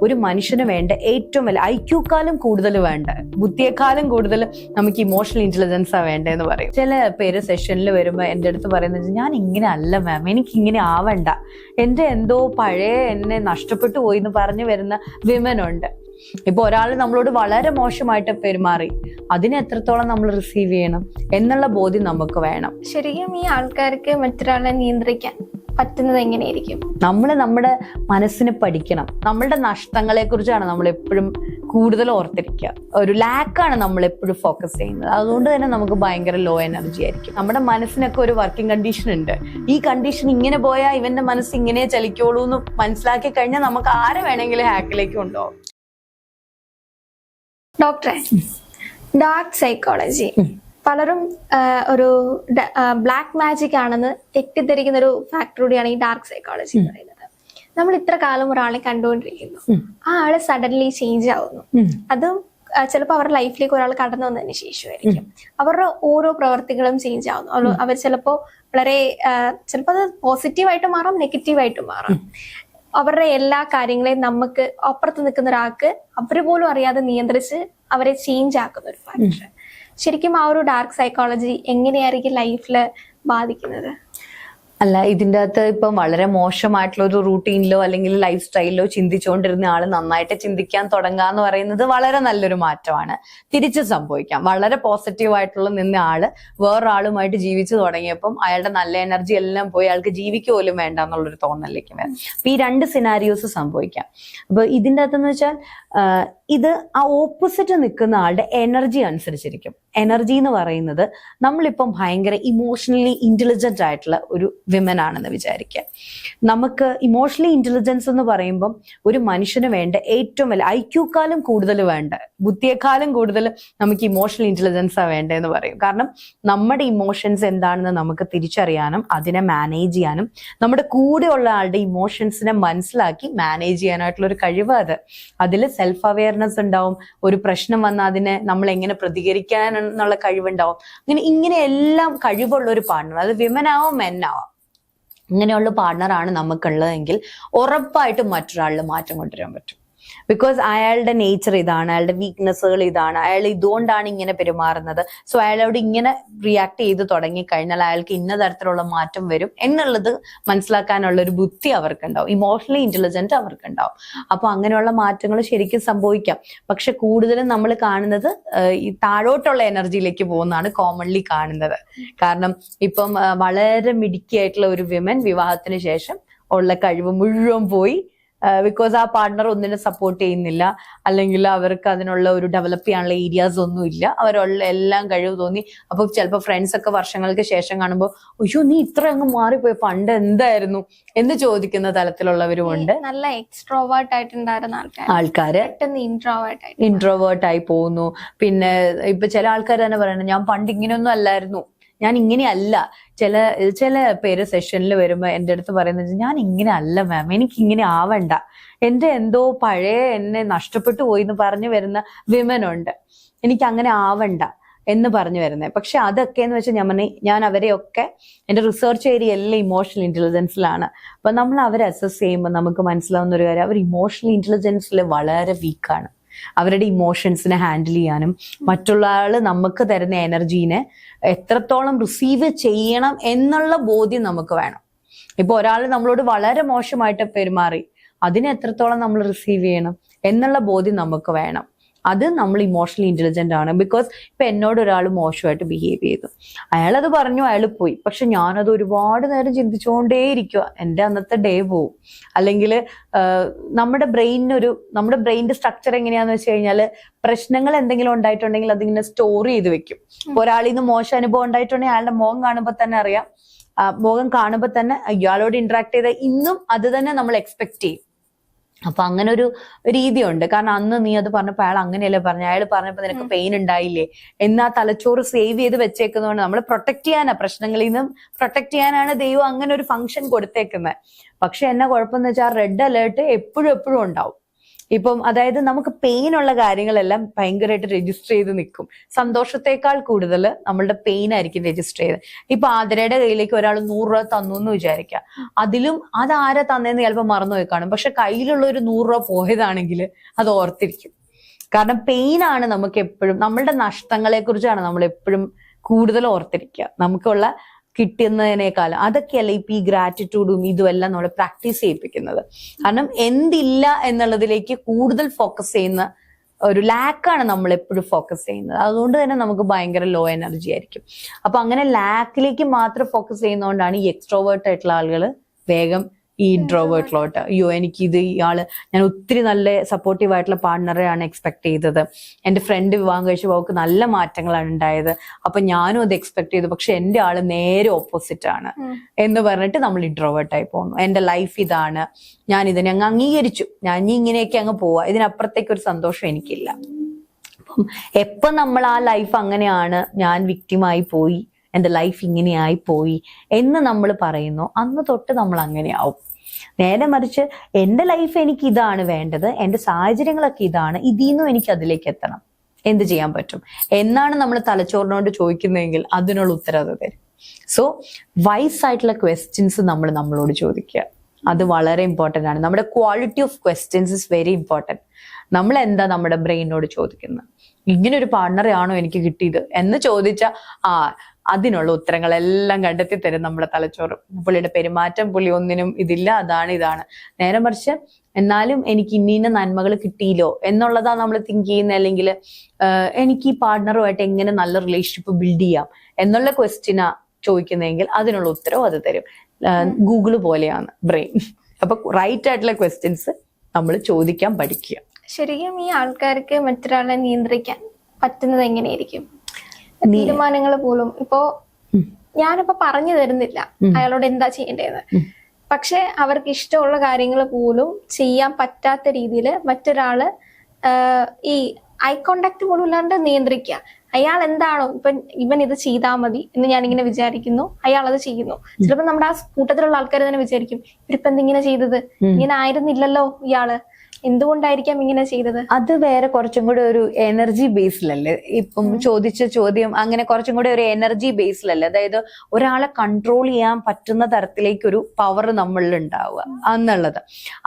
ഒരു മനുഷ്യന് വേണ്ട ഏറ്റവും വലിയ ഐക്യൂക്കാലും കൂടുതൽ വേണ്ട. ബുദ്ധിയെക്കാളും കൂടുതൽ നമുക്ക് ഇമോഷണൽ ഇന്റലിജൻസാ വേണ്ടതെന്ന് പറയും. ചില പേര് സെഷനിൽ വരുമ്പോൾ എന്റെ അടുത്ത് പറയുന്നത് ഞാൻ ഇങ്ങനെ അല്ല മാം എനിക്ക് ഇങ്ങനെ ആവണ്ട. എന്റെ എന്തോ പഴയ എന്നെ നഷ്ടപ്പെട്ടു പോയി എന്ന് പറഞ്ഞു വരുന്ന വിമൻ ഉണ്ട്. ഇപ്പൊ ഒരാൾ നമ്മളോട് വളരെ മോശമായിട്ട് പെരുമാറി. അതിനെ എത്രത്തോളം നമ്മൾ റിസീവ് ചെയ്യണം? എന്നുള്ള ബോധ്യം നമുക്ക് വേണം. ശരിക്കും ഈ ആൾക്കാർക്ക് മറ്റൊരാളെ നിയന്ത്രിക്കാൻ പറ്റുന്നത് എങ്ങനെയായിരിക്കും? നമ്മൾ നമ്മുടെ മനസ്സിന് പഠിക്കണം. നമ്മളുടെ നഷ്ടങ്ങളെ കുറിച്ചാണ് നമ്മൾ എപ്പോഴും കൂടുതൽ ഓർത്തിരിക്കുക. ഒരു ലാക്കാണ് നമ്മൾ എപ്പോഴും ഫോക്കസ് ചെയ്യുന്നത്. അതുകൊണ്ട് തന്നെ നമുക്ക് ഭയങ്കര ലോ എനർജി ആയിരിക്കും. നമ്മുടെ മനസ്സിനൊക്കെ ഒരു വർക്കിംഗ് കണ്ടീഷൻ ഉണ്ട്. ഈ കണ്ടീഷൻ ഇങ്ങനെ പോയാൽ ഇവന്റെ മനസ്സ് ഇങ്ങനെ ചലിക്കോളൂ എന്ന് മനസ്സിലാക്കി കഴിഞ്ഞാൽ നമുക്ക് ആരെ വേണമെങ്കിലും ഹാക്കിലേക്ക് കൊണ്ടുപോകും. ഡോക്ടറെ ഡാർക്ക് സൈക്കോളജി പലരും ഒരു ബ്ലാക്ക് മാജിക് ആണെന്ന് തെറ്റിദ്ധരിക്കുന്ന ഒരു ഫാക്ടർ കൂടിയാണ് ഈ ഡാർക്ക് സൈക്കോളജി എന്ന് പറയുന്നത്. നമ്മൾ ഇത്ര കാലം ഒരാളെ കണ്ടുകൊണ്ടിരിക്കുന്നു. ആ ആൾ സഡൻലി ചേഞ്ച് ആവുന്നു. അതും ചിലപ്പോൾ അവരുടെ ലൈഫിലേക്ക് ഒരാൾ കടന്നു വന്നതിന് ശേഷമായിരിക്കും. അവരുടെ ഓരോ പ്രവർത്തികളും ചേഞ്ച് ആവുന്നു. അവർ ചിലപ്പോൾ വളരെ ചിലപ്പോൾ അത് പോസിറ്റീവായിട്ട് മാറാം നെഗറ്റീവായിട്ട് മാറാം. അവരുടെ എല്ലാ കാര്യങ്ങളെയും നമുക്ക് അപ്പുറത്ത് നിൽക്കുന്ന ഒരാൾക്ക് അവർ പോലും അറിയാതെ നിയന്ത്രിച്ച് അവരെ ചേഞ്ച് ആക്കുന്ന ഒരു ഫാക്ടർ ശരിക്കും ആ ഒരു ഡാർക്ക് സൈക്കോളജി എങ്ങനെയായിരിക്കും ലൈഫിൽ ബാധിക്കുന്നത്? അല്ല ഇതിന്റെ അകത്ത് ഇപ്പം വളരെ മോശമായിട്ടുള്ള ഒരു റൂട്ടീനിലോ അല്ലെങ്കിൽ ലൈഫ് സ്റ്റൈലിലോ ചിന്തിച്ചുകൊണ്ടിരുന്ന ആൾ നന്നായിട്ട് ചിന്തിക്കാൻ തുടങ്ങുക എന്ന് പറയുന്നത് വളരെ നല്ലൊരു മാറ്റമാണ്. തിരിച്ച് സംഭവിക്കാം. വളരെ പോസിറ്റീവായിട്ടുള്ള നിന്ന ആൾ വേറൊരാളുമായിട്ട് ജീവിച്ചു തുടങ്ങിയപ്പം അയാളുടെ നല്ല എനർജി എല്ലാം പോയി അയാൾക്ക് ജീവിക്കുക പോലും വേണ്ട എന്നുള്ളൊരു തോന്നലിലേക്ക് വരാം. അപ്പൊ ഈ രണ്ട് സിനാരിയോസ് സംഭവിക്കാം. അപ്പൊ ഇതിന്റെ അകത്തെന്ന് വെച്ചാൽ ഇത് ആ ഓപ്പോസിറ്റ് നിൽക്കുന്ന ആളുടെ എനർജി അനുസരിച്ചിരിക്കും. എനർജി എന്ന് പറയുന്നത് നമ്മളിപ്പം ഭയങ്കര ഇമോഷണലി ഇന്റലിജന്റ് ആയിട്ടുള്ള ഒരു വിമൻ ആണെന്ന് വിചാരിക്കുക. നമുക്ക് ഇമോഷണലി ഇന്റലിജൻസ് എന്ന് പറയുമ്പം ഒരു മനുഷ്യന് വേണ്ട ഏറ്റവും വലിയ ഐ ക്യൂക്കാലും കൂടുതൽ വേണ്ട. ബുദ്ധിയെക്കാളും കൂടുതൽ നമുക്ക് ഇമോഷണൽ ഇന്റലിജൻസാണ് വേണ്ടതെന്ന് പറയും. കാരണം നമ്മുടെ ഇമോഷൻസ് എന്താണെന്ന് നമുക്ക് തിരിച്ചറിയാനും അതിനെ മാനേജ് ചെയ്യാനും നമ്മുടെ കൂടെയുള്ള ആളുടെ ഇമോഷൻസിനെ മനസ്സിലാക്കി മാനേജ് ചെയ്യാനായിട്ടുള്ള ഒരു കഴിവ് അത്. അതിൽ സെൽഫ് അവയർനെസ് ഉണ്ടാവും ഒരു പ്രശ്നം വന്നാൽ അതിനെ നമ്മൾ എങ്ങനെ പ്രതികരിക്കാൻ എന്നുള്ള കഴിവുണ്ടാവും. അങ്ങനെ ഇങ്ങനെ എല്ലാം കഴിവുള്ള ഒരു പാർട്ണർ അത് വിമൻ ആവാം മെൻ ആവാം. ഇങ്ങനെയുള്ള പാർട്ണറാണ് നമുക്കുള്ളതെങ്കിൽ ഉറപ്പായിട്ടും മറ്റൊരാളിൽ മാറ്റം കൊണ്ടുവരാൻ പറ്റും. ബിക്കോസ് അയാളുടെ നേച്ചർ ഇതാണ് അയാളുടെ വീക്ക്നെസ്സുകൾ ഇതാണ്. അയാൾ ഇതുകൊണ്ടാണ് ഇങ്ങനെ പെരുമാറുന്നത്. സോ അയാളോട് ഇങ്ങനെ റിയാക്ട് ചെയ്ത് തുടങ്ങിക്കഴിഞ്ഞാൽ അയാൾക്ക് ഇന്ന തരത്തിലുള്ള മാറ്റം വരും എന്നുള്ളത് മനസ്സിലാക്കാനുള്ള ഒരു ബുദ്ധി അവർക്കുണ്ടാവും. Emotionally intelligent അവർക്കുണ്ടാവും. അപ്പൊ അങ്ങനെയുള്ള മാറ്റങ്ങൾ ശരിക്കും സംഭവിക്കാം. പക്ഷെ കൂടുതലും നമ്മൾ കാണുന്നത് ഈ താഴോട്ടുള്ള എനർജിയിലേക്ക് പോകുന്നതാണ് കോമൺലി കാണുന്നത്. കാരണം ഇപ്പം വളരെ മിടുക്കിയായിട്ടുള്ള ഒരു വിമൻ വിവാഹത്തിന് ശേഷം ഉള്ള കഴിവ് മുഴുവൻ പോയി ബിക്കോസ് ആ പാർട്ണർ ഒന്നിനെ സപ്പോർട്ട് ചെയ്യുന്നില്ല. അല്ലെങ്കിൽ അവർക്ക് അതിനുള്ള ഒരു ഡെവലപ്പ് ചെയ്യാനുള്ള ഏരിയാസ് ഒന്നും ഇല്ല. അവരുള്ള എല്ലാം കഴിവ് തോന്നി. അപ്പൊ ചിലപ്പോൾ ഫ്രണ്ട്സ് ഒക്കെ വർഷങ്ങൾക്ക് ശേഷം കാണുമ്പോൾ അയ്യോ നീ ഇത്ര അങ്ങ് മാറിപ്പോയി. പണ്ട് എന്തായിരുന്നു? എന്ന് ചോദിക്കുന്ന തലത്തിലുള്ളവരും ഉണ്ട് നല്ല എക്സ്ട്രോവേർട്ട് ആയിട്ടുണ്ടായിരുന്ന ആൾക്കാർ ആൾക്കാര് ഇൻട്രോവേർട്ട് ഇൻട്രോവേർട്ട് ആയി പോകുന്നു. പിന്നെ ഇപ്പൊ ചില ആൾക്കാർ തന്നെ പറയുന്നത് ഞാൻ പണ്ട് ഇങ്ങനെയൊന്നും അല്ലായിരുന്നു. ഞാൻ ഇങ്ങനെയല്ല ചില ചില പേര് സെഷനിൽ വരുമ്പോൾ എന്റെ അടുത്ത് പറയുന്നത് ഞാൻ ഇങ്ങനെ അല്ല മാം എനിക്ക് ഇങ്ങനെ ആവണ്ട. എന്റെ എന്തോ പഴയ എന്നെ നഷ്ടപ്പെട്ടു പോയി എന്ന് പറഞ്ഞു വരുന്ന വിമൻ ഉണ്ട്. എനിക്ക് അങ്ങനെ ആവണ്ട. എന്ന് പറഞ്ഞു വരുന്നത് പക്ഷെ അതൊക്കെ എന്ന് വെച്ചാൽ ഞാൻ ഞാൻ അവരെയൊക്കെ എന്റെ റിസർച്ച് ഏരിയ എല്ലാം ഇമോഷണൽ ഇന്റലിജൻസിലാണ് അപ്പം നമ്മൾ അവരെ അസസ് ചെയ്യുമ്പോൾ നമുക്ക് മനസ്സിലാവുന്ന ഒരു കാര്യം അവർ ഇമോഷണൽ ഇന്റലിജൻസിൽ വളരെ വീക്കാണ് അവരുടെ ഇമോഷൻസിനെ ഹാൻഡിൽ ചെയ്യാനും മറ്റുള്ള ആൾ നമുക്ക് തരുന്ന എനർജീനെ എത്രത്തോളം റിസീവ് ചെയ്യണം എന്നുള്ള ബോധ്യം നമുക്ക് വേണം. ഇപ്പൊ ഒരാൾ നമ്മളോട് വളരെ മോശമായിട്ട് പെരുമാറി അതിനെ എത്രത്തോളം നമ്മൾ റിസീവ് ചെയ്യണം എന്നുള്ള ബോധ്യം നമുക്ക് വേണം. അത് നമ്മൾ ഇമോഷണലി ഇന്റലിജന്റ് ആണ്. ബിക്കോസ് ഇപ്പൊ എന്നോട് ഒരാൾ മോശമായിട്ട് ബിഹേവ് ചെയ്തു. അയാളത് പറഞ്ഞു അയാൾ പോയി. പക്ഷെ ഞാനത് ഒരുപാട് നേരം ചിന്തിച്ചുകൊണ്ടേയിരിക്കുക എന്റെ അന്നത്തെ ഡേ പോവും. അല്ലെങ്കിൽ നമ്മുടെ ബ്രെയിനൊരു നമ്മുടെ ബ്രെയിനിന്റെ സ്ട്രക്ചർ എങ്ങനെയാന്ന് വെച്ച് കഴിഞ്ഞാൽ പ്രശ്നങ്ങൾ എന്തെങ്കിലും ഉണ്ടായിട്ടുണ്ടെങ്കിൽ അതിങ്ങനെ സ്റ്റോർ ചെയ്ത് വെക്കും. ഒരാളിൽ നിന്ന് മോശം അനുഭവം ഉണ്ടായിട്ടുണ്ടെങ്കിൽ അയാളുടെ മുഖം കാണുമ്പോൾ തന്നെ അറിയാം. മോഹം മുഖം കാണുമ്പോൾ തന്നെ ഇയാളോട് ഇന്ററാക്ട് ചെയ്ത ഇന്നും അത് തന്നെ നമ്മൾ എക്സ്പെക്ട് ചെയ്യും. അപ്പൊ അങ്ങനെ ഒരു രീതിയുണ്ട്. കാരണം അന്ന് നീ അത് പറഞ്ഞപ്പോ അയാൾ അങ്ങനെയല്ലേ പറഞ്ഞു? അയാൾ പറഞ്ഞപ്പോ നിനക്ക് പെയിൻ ഉണ്ടായില്ലേ എന്നാ തലച്ചോറ് സേവ് ചെയ്ത് വെച്ചേക്കുന്നതുകൊണ്ട് നമ്മൾ പ്രൊട്ടക്ട് ചെയ്യാനാ. പ്രശ്നങ്ങളിൽ നിന്നും പ്രൊട്ടക്ട് ചെയ്യാനാണ് ദൈവം അങ്ങനെ ഒരു ഫംഗ്ഷൻ കൊടുത്തേക്കുന്നത് പക്ഷെ എന്നാ കുഴപ്പമെന്ന് വെച്ചാൽ റെഡ് അലേർട്ട് എപ്പോഴും എപ്പോഴും ഉണ്ടാവും. ഇപ്പം അതായത് നമുക്ക് പെയിൻ ഉള്ള കാര്യങ്ങളെല്ലാം ഭയങ്കരമായിട്ട് രജിസ്റ്റർ ചെയ്ത് നിൽക്കും. സന്തോഷത്തെക്കാൾ കൂടുതൽ നമ്മളുടെ പെയിൻ ആയിരിക്കും രജിസ്റ്റർ ചെയ്ത്. ഇപ്പൊ ആതിരയുടെ കയ്യിലേക്ക് ഒരാൾ നൂറ് രൂപ തന്നു എന്ന് വിചാരിക്കാം. അതിലും അത് ആരാ തന്നേന്ന് ചിലപ്പോൾ മറന്നു പോയി കാണും. പക്ഷെ കയ്യിലുള്ള ഒരു നൂറ് രൂപ പോയതാണെങ്കിൽ അത് ഓർത്തിരിക്കും. കാരണം പെയിൻ ആണ് നമുക്ക് എപ്പോഴും നമ്മളുടെ നഷ്ടങ്ങളെ കുറിച്ചാണ് നമ്മൾ എപ്പോഴും കൂടുതൽ ഓർത്തിരിക്കുക നമുക്കുള്ള കിട്ടുന്നതിനേക്കാളും അതൊക്കെയല്ല ഇപ്പൊ ഈ ഗ്രാറ്റിറ്റ്യൂഡും ഇതും എല്ലാം നമ്മൾ പ്രാക്ടീസ് ചെയ്യിപ്പിക്കുന്നത്. കാരണം എന്തില്ല എന്നുള്ളതിലേക്ക് കൂടുതൽ ഫോക്കസ് ചെയ്യുന്ന ഒരു ലാക്കാണ് നമ്മൾ എപ്പോഴും ഫോക്കസ് ചെയ്യുന്നത്. അതുകൊണ്ട് തന്നെ നമുക്ക് ഭയങ്കര ലോ എനർജി ആയിരിക്കും. അപ്പൊ അങ്ങനെ ലാക്കിലേക്ക് മാത്രം ഫോക്കസ് ചെയ്യുന്നതുകൊണ്ടാണ് ഈ എക്സ്ട്രോവേർട്ട് ആയിട്ടുള്ള ആളുകൾ വേഗം ഈ ഇൻട്രോവേർട്ടിലോട്ട് അയ്യോ എനിക്ക് ഇത് ഇയാൾ ഞാൻ ഒത്തിരി നല്ല സപ്പോർട്ടീവ് ആയിട്ടുള്ള പാർട്ണറെയാണ് എക്സ്പെക്ട് ചെയ്തത്. എന്റെ ഫ്രണ്ട് വിവാഹം കഴിച്ചപ്പോൾ അവൾക്ക് നല്ല മാറ്റങ്ങളാണ് ഉണ്ടായത്. അപ്പൊ ഞാനും അത് എക്സ്പെക്ട് ചെയ്തു. പക്ഷെ എന്റെ ആൾ നേരെ ഓപ്പോസിറ്റ് ആണ്. എന്ന് പറഞ്ഞിട്ട് നമ്മൾ ഇൻട്രോവേർട്ട് ആയി പോകുന്നു എന്റെ ലൈഫ് ഇതാണ്. ഞാൻ ഇതിനെ അങ്ങ് അംഗീകരിച്ചു. ഞാൻ ഇനി ഇങ്ങനെയൊക്കെ അങ്ങ് പോവാ. ഇതിനപ്പുറത്തേക്ക് ഒരു സന്തോഷം എനിക്കില്ല. അപ്പം എപ്പം നമ്മൾ ആ ലൈഫ് അങ്ങനെയാണ് ഞാൻ വിക്റ്റിമായി പോയി? എന്റെ ലൈഫ് ഇങ്ങനെയായി പോയി എന്ന് നമ്മൾ പറയുന്നു. അന്ന് തൊട്ട് നമ്മൾ അങ്ങനെയാവും. നേരെ മറിച്ച് എന്റെ ലൈഫ് എനിക്ക് ഇതാണ് വേണ്ടത് എന്റെ സാഹചര്യങ്ങളൊക്കെ ഇതാണ് ഇതിൽ നിന്നും എനിക്ക് അതിലേക്ക് എത്തണം. എന്ത് ചെയ്യാൻ പറ്റും? എന്നാണ് നമ്മൾ തലച്ചോറിനോട് ചോദിക്കുന്നതെങ്കിൽ അതിനുള്ള ഉത്തരം അത് തരും. സോ വൈസ് ആയിട്ടുള്ള ക്വസ്റ്റ്യൻസ് നമ്മൾ നമ്മളോട് ചോദിക്കുക. അത് വളരെ ഇമ്പോർട്ടന്റ് ആണ്. നമ്മുടെ quality of questions is very important നമ്മൾ എന്താ നമ്മുടെ ബ്രെയിനോട് ചോദിക്കുന്നത്? ഇങ്ങനെ ഒരു പാർട്ണറെ ആണോ എനിക്ക് കിട്ടിയത്? എന്ന് ചോദിച്ച ആ അതിനുള്ള ഉത്തരങ്ങളെല്ലാം കണ്ടെത്തി തരും നമ്മുടെ തലച്ചോറ്. പുള്ളിയുടെ പെരുമാറ്റം പുള്ളി ഒന്നിനും ഇതില്ല അതാണ് ഇതാണ്. നേരെ മറിച്ച് എന്നാലും എനിക്ക് ഇന്ന ഇന്ന നന്മകൾ കിട്ടിയില്ലോ എന്നുള്ളതാ നമ്മൾ തിങ്ക് ചെയ്യുന്ന അല്ലെങ്കിൽ എനിക്ക് ഈ പാർട്ട്ണറുമായിട്ട് എങ്ങനെ നല്ല റിലേഷൻഷിപ്പ് ബിൽഡ് ചെയ്യാം എന്നുള്ള ക്വസ്റ്റ്യനാ ചോദിക്കുന്നതെങ്കിൽ അതിനുള്ള ഉത്തരവും അത് തരും. ഗൂഗിൾ പോലെയാണ് ബ്രെയിൻ അപ്പൊ റൈറ്റ് ആയിട്ടുള്ള ക്വസ്റ്റ്യൻസ് നമ്മൾ ചോദിക്കാൻ പഠിക്കുക. ശരിക്കും ഈ ആൾക്കാർക്ക് മറ്റൊരാളെ നിയന്ത്രിക്കാൻ പറ്റുന്നത് എങ്ങനെയായിരിക്കും? തീരുമാനങ്ങൾ പോലും ഇപ്പോ. ഞാനിപ്പോ പറഞ്ഞു തരുന്നില്ല. അയാളോട് എന്താ ചെയ്യേണ്ടതെന്ന് പക്ഷെ അവർക്ക് ഇഷ്ടമുള്ള കാര്യങ്ങൾ പോലും ചെയ്യാൻ പറ്റാത്ത രീതിയിൽ മറ്റൊരാൾ ഈ ഐ കോണ്ടാക്ട് പോലും ഇല്ലാണ്ട് നിയന്ത്രിക്കുക അയാൾ എന്താണോ ഇപ്പൊ ഇവൻ ഇത് ചെയ്താൽ മതി എന്ന് ഇങ്ങനെ വിചാരിക്കുന്നു. അയാൾ അത് ചെയ്യുന്നു. ചിലപ്പോൾ നമ്മുടെ ആ കൂട്ടത്തിലുള്ള ആൾക്കാർ തന്നെ വിചാരിക്കും ഇവരിപ്പോ എന്തിങ്ങനെ ചെയ്തത്. ഇങ്ങനെ ആയിരുന്നില്ലല്ലോ ഇയാൾ. എന്തുകൊണ്ടായിരിക്കാം ഇങ്ങനെ ചെയ്തത്? അത് വേറെ കുറച്ചും കൂടെ ഒരു എനർജി ബേസിലല്ലേ ഇപ്പം ചോദിച്ച ചോദ്യം അങ്ങനെ കുറച്ചും കൂടെ ഒരു എനർജി ബേസിലല്ലേ അതായത് ഒരാളെ കൺട്രോൾ ചെയ്യാൻ പറ്റുന്ന തരത്തിലേക്കൊരു പവർ നമ്മളിൽ ഉണ്ടാവുക എന്നുള്ളത്.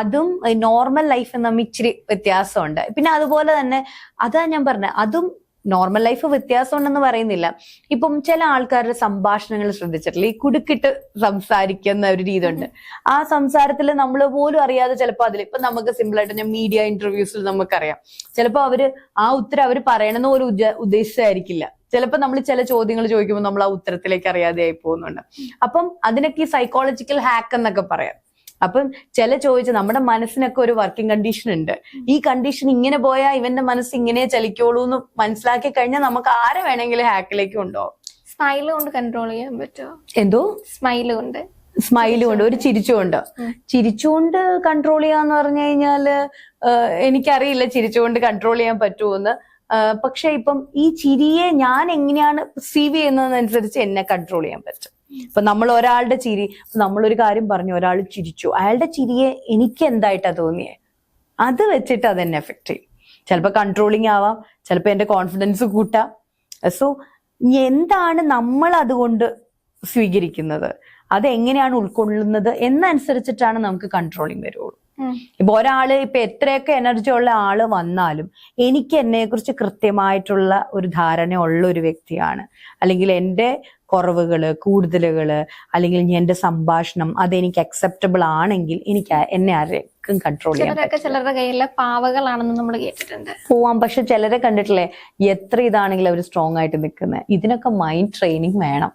അതും നോർമൽ ലൈഫിൽ നമ്മൾ ഇച്ചിരി വ്യത്യാസമുണ്ട്. പിന്നെ അതുപോലെ തന്നെ അതാ ഞാൻ പറഞ്ഞത് അതും നോർമൽ ലൈഫ് വ്യത്യാസം ഉണ്ടെന്ന് പറയുന്നില്ല. ഇപ്പം ചില ആൾക്കാരുടെ സംഭാഷണങ്ങൾ ശ്രദ്ധിച്ചിട്ടില്ല? ഈ കുടുക്കിട്ട് സംസാരിക്കുന്ന ഒരു രീതി ഉണ്ട് ആ സംസാരത്തിൽ നമ്മൾ പോലും അറിയാതെ ചിലപ്പോൾ അതിൽ ഇപ്പൊ നമുക്ക് സിമ്പിൾ ആയിട്ട് ഞാൻ മീഡിയ ഇന്റർവ്യൂസിൽ നമുക്കറിയാം. ചിലപ്പോൾ അവർ ആ ഉത്തരം അവർ പറയണമെന്ന് പോലും ഉദ്ദ- ഉദ്ദേശിച്ചായിരിക്കില്ല. ചിലപ്പോൾ നമ്മൾ ചില ചോദ്യങ്ങൾ ചോദിക്കുമ്പോൾ നമ്മൾ ആ ഉത്തരത്തിലേക്ക് അറിയാതെ ആയി പോകുന്നുണ്ട്. അപ്പം അതിനൊക്കെ ഈ സൈക്കോളജിക്കൽ ഹാക്ക് എന്നൊക്കെ പറയാം. അപ്പം ചില ചോദിച്ച നമ്മുടെ മനസ്സിനൊക്കെ ഒരു വർക്കിംഗ് കണ്ടീഷൻ ഉണ്ട്. ഈ കണ്ടീഷൻ ഇങ്ങനെ പോയാൽ ഇവന്റെ മനസ്സ് ഇങ്ങനെ ചലിക്കോളൂ എന്ന് മനസ്സിലാക്കി കഴിഞ്ഞാൽ നമുക്ക് ആരെ വേണമെങ്കിലും ഹാക്കിലേക്ക് ഉണ്ടോ സ്മൈൽ കൊണ്ട് കൺട്രോൾ ചെയ്യാൻ പറ്റുമോ എന്തോ? സ്മൈൽ കൊണ്ട്. സ്മൈൽ കൊണ്ട് ഒരു ചിരിച്ചുകൊണ്ട് ചിരിച്ചുകൊണ്ട് കൺട്രോൾ ചെയ്യാന്ന് പറഞ്ഞു കഴിഞ്ഞാൽ എനിക്കറിയില്ല ചിരിച്ചുകൊണ്ട് കൺട്രോൾ ചെയ്യാൻ പറ്റുമെന്ന് പക്ഷെ ഇപ്പം ഈ ചിരിയെ ഞാൻ എങ്ങനെയാണ് റിസീവ് ചെയ്യുന്നതനുസരിച്ച് എന്നെ കൺട്രോൾ ചെയ്യാൻ പറ്റും. ഇപ്പൊ നമ്മൾ ഒരാളുടെ ചിരി നമ്മളൊരു കാര്യം പറഞ്ഞു ഒരാൾ ചിരിച്ചു. അയാളുടെ ചിരിയെ എനിക്ക് എന്തായിട്ടാ തോന്നിയേ? അത് വെച്ചിട്ട് അതെന്നെ എഫക്ട് ചെയ്യും. ചിലപ്പോൾ കൺട്രോളിങ് ആവാം ചിലപ്പോൾ എന്റെ കോൺഫിഡൻസ് കൂട്ടാം. സോ എന്താണ് നമ്മൾ അതുകൊണ്ട് സ്വീകരിക്കുന്നത്? അത് എങ്ങനെയാണ് ഉൾക്കൊള്ളുന്നത്? എന്നനുസരിച്ചിട്ടാണ് നമുക്ക് കൺട്രോളിങ് വരുള്ളൂ. ഇപ്പൊ ഒരാൾ ഇപ്പൊ എത്രയൊക്കെ എനർജി ഉള്ള ആൾ വന്നാലും എനിക്ക് എന്നെ കുറിച്ച് കൃത്യമായിട്ടുള്ള ഒരു ധാരണ ഉള്ള ഒരു വ്യക്തിയാണ്. അല്ലെങ്കിൽ എന്റെ കുറവുകൾ കൂടുതലുകൾ അല്ലെങ്കിൽ എന്റെ സംഭാഷണം അതെനിക്ക് അക്സെപ്റ്റബിൾ ആണെങ്കിൽ എനിക്ക് എന്നെ ആരെയും കൺട്രോൾ ചെയ്യാം ചിലരുടെ കയ്യിലെ പാവകളാണെന്ന് നമ്മൾ കേട്ടിട്ടുണ്ട്. പോവാം. പക്ഷെ ചിലരെ കണ്ടിട്ടില്ലേ? എത്ര ഇതാണെങ്കിലും അവർ സ്ട്രോങ് ആയിട്ട് നിൽക്കുന്നത് ഇതിനൊക്കെ മൈൻഡ് ട്രെയിനിങ് വേണം.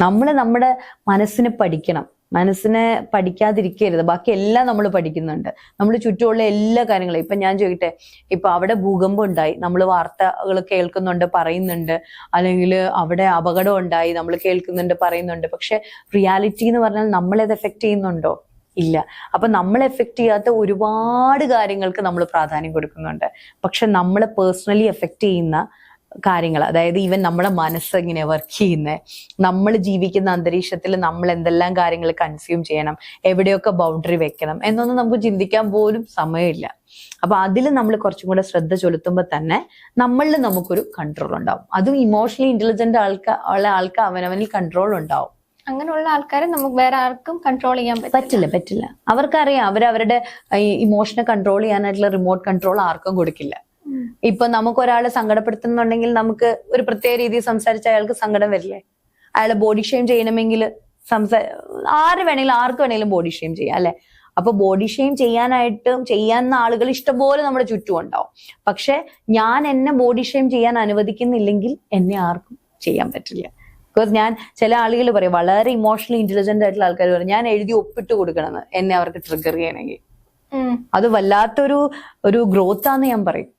നമ്മൾ നമ്മുടെ മനസ്സിനെ പഠിക്കണം. മനസ്സിനെ പഠിക്കാതിരിക്കരുത്. ബാക്കി എല്ലാം നമ്മൾ പഠിക്കുന്നുണ്ട്. നമ്മൾ ചുറ്റുമുള്ള എല്ലാ കാര്യങ്ങളും. ഇപ്പൊ ഞാൻ ചോദിക്കട്ടെ ഇപ്പൊ അവിടെ ഭൂകമ്പം ഉണ്ടായി നമ്മൾ വാർത്തകൾ കേൾക്കുന്നുണ്ട് പറയുന്നുണ്ട്. അല്ലെങ്കിൽ അവിടെ അപകടം ഉണ്ടായി നമ്മൾ കേൾക്കുന്നുണ്ട് പറയുന്നുണ്ട്. പക്ഷെ റിയാലിറ്റി എന്ന് പറഞ്ഞാൽ നമ്മളത് എഫക്ട് ചെയ്യുന്നുണ്ടോ? ഇല്ല. അപ്പൊ നമ്മൾ എഫക്ട് ചെയ്യാത്ത ഒരുപാട് കാര്യങ്ങൾക്ക് നമ്മൾ പ്രാധാന്യം കൊടുക്കുന്നുണ്ട്. പക്ഷെ നമ്മളെ പേഴ്സണലി എഫക്ട് ചെയ്യുന്ന കാര്യങ്ങൾ. അതായത് ഈവൻ നമ്മുടെ മനസ്സ് എങ്ങനെ വർക്ക് ചെയ്യുന്നത് നമ്മൾ ജീവിക്കുന്ന അന്തരീക്ഷത്തിൽ നമ്മൾ എന്തെല്ലാം കാര്യങ്ങൾ കൺസ്യൂം ചെയ്യണം. എവിടെയൊക്കെ ബൗണ്ടറി വെക്കണം എന്നൊന്നും നമുക്ക് ചിന്തിക്കാൻ പോലും സമയമില്ല. അപ്പൊ അതിൽ നമ്മൾ കുറച്ചും കൂടെ ശ്രദ്ധ ചെലുത്തുമ്പോൾ തന്നെ നമ്മളിൽ നമുക്കൊരു കൺട്രോൾ ഉണ്ടാവും. അതും ഇമോഷണലി ഇന്റലിജന്റ് ആൾക്കാർ ഉള്ള ആൾക്ക് അവനവനിൽ കൺട്രോൾ ഉണ്ടാവും. അങ്ങനെയുള്ള ആൾക്കാരെ നമുക്ക് വേറെ ആർക്കും കൺട്രോൾ ചെയ്യാൻ പറ്റും പറ്റില്ല പറ്റില്ല. അവർക്കറിയാം അവരവരുടെ ഇമോഷനെ കൺട്രോൾ ചെയ്യാനായിട്ടുള്ള റിമോട്ട് കൺട്രോൾ ആർക്കും കൊടുക്കില്ല. ഇപ്പൊ നമുക്ക് ഒരാളെ സങ്കടപ്പെടുത്തുന്നുണ്ടെങ്കിൽ നമുക്ക് ഒരു പ്രത്യേക രീതിയിൽ സംസാരിച്ച അയാൾക്ക് സങ്കടം വരില്ലേ? അയാളെ ബോഡി ഷെയിം ചെയ്യണമെങ്കിൽ സംസാ ആര് വേണമെങ്കിലും ആർക്ക് വേണമെങ്കിലും ബോഡി ഷെയിം ചെയ്യാം അല്ലെ? അപ്പൊ ബോഡി ഷെയിം ചെയ്യാനായിട്ട് ചെയ്യാവുന്ന ആളുകൾ ഇഷ്ടംപോലെ നമ്മുടെ ചുറ്റും ഉണ്ടാവും. പക്ഷെ ഞാൻ എന്നെ ബോഡി ഷെയിം ചെയ്യാൻ അനുവദിക്കുന്നില്ലെങ്കിൽ എന്നെ ആർക്കും ചെയ്യാൻ പറ്റില്ല. ബിക്കോസ് ഞാൻ ചില ആളുകൾ പറയും വളരെ ഇമോഷണലി ഇന്റലിജന്റ് ആയിട്ടുള്ള ആൾക്കാർ പറയും ഞാൻ എഴുതി ഒപ്പിട്ട് കൊടുക്കണമെന്ന് എന്നെ അവർക്ക് ട്രിഗർ ചെയ്യണമെങ്കിൽ. അത് വല്ലാത്തൊരു ഒരു ഗ്രോത്ത് ആണെന്ന് ഞാൻ പറയും.